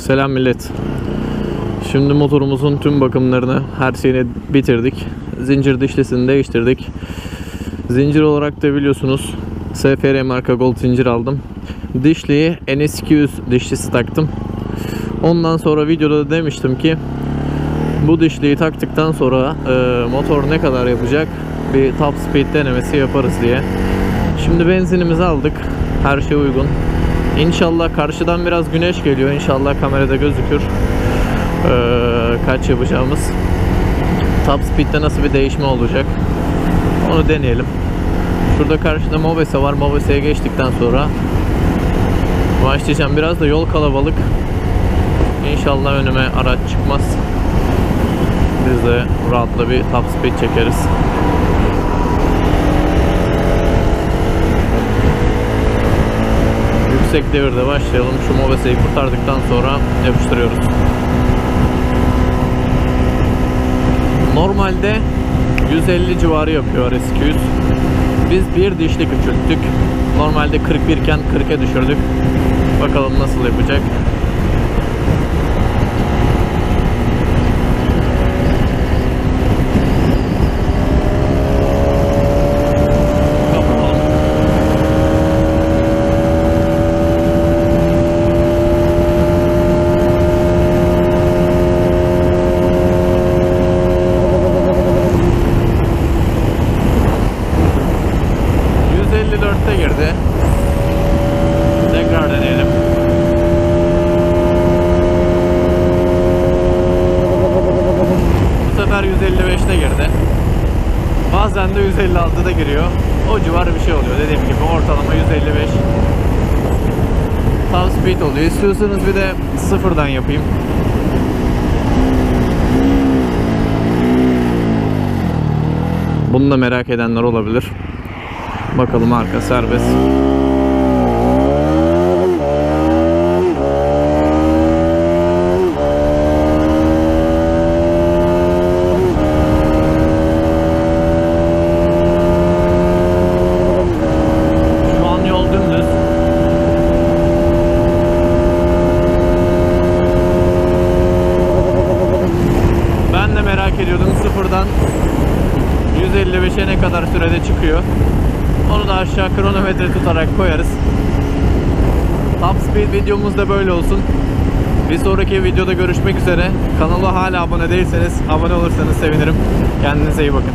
Selam millet. Şimdi motorumuzun tüm bakımlarını, her şeyini bitirdik. Zincir dişlisini değiştirdik. Zincir olarak da biliyorsunuz SFR marka Gold zincir aldım. Dişliyi NS200 dişlisi taktım. Ondan sonra videoda da demiştim ki bu dişliyi taktıktan sonra e, motor ne kadar yapacak bir top speed denemesi yaparız diye. Şimdi benzinimizi aldık. Her şey uygun. İnşallah karşıdan biraz güneş geliyor. İnşallah kamerada gözükür. Ee, kaç yapacağımız. Top speed'de nasıl bir değişme olacak? Onu deneyelim. Şurada karşıda Mobese var. Mobese'ye geçtikten sonra başlayacağım. Biraz da yol kalabalık. İnşallah önüme araç çıkmaz. Biz de rahatla bir top speed çekeriz. Yüksek devirde başlayalım. Şu Mobese'yi kurtardıktan sonra yapıştırıyoruz. Normalde 150 civarı yapıyor RS200. Biz bir dişli küçülttük. Normalde 41 iken 40'a düşürdük. Bakalım nasıl yapacak. ...154'te girdi. Tekrar deneyelim. Bu sefer 155'te girdi. Bazen de 156'da giriyor. O civar bir şey oluyor. Dediğim gibi ortalama 155. Top speed oluyor. İstiyorsanız bir de sıfırdan yapayım. Bunu da merak edenler olabilir. Bakalım arka serbest. Merak ediyordum sıfırdan 155'e ne kadar sürede çıkıyor. Onu da aşağı kronometre tutarak koyarız. Top speed videomuz da böyle olsun. Bir sonraki videoda görüşmek üzere. Kanala hala abone değilseniz abone olursanız sevinirim. Kendinize iyi bakın.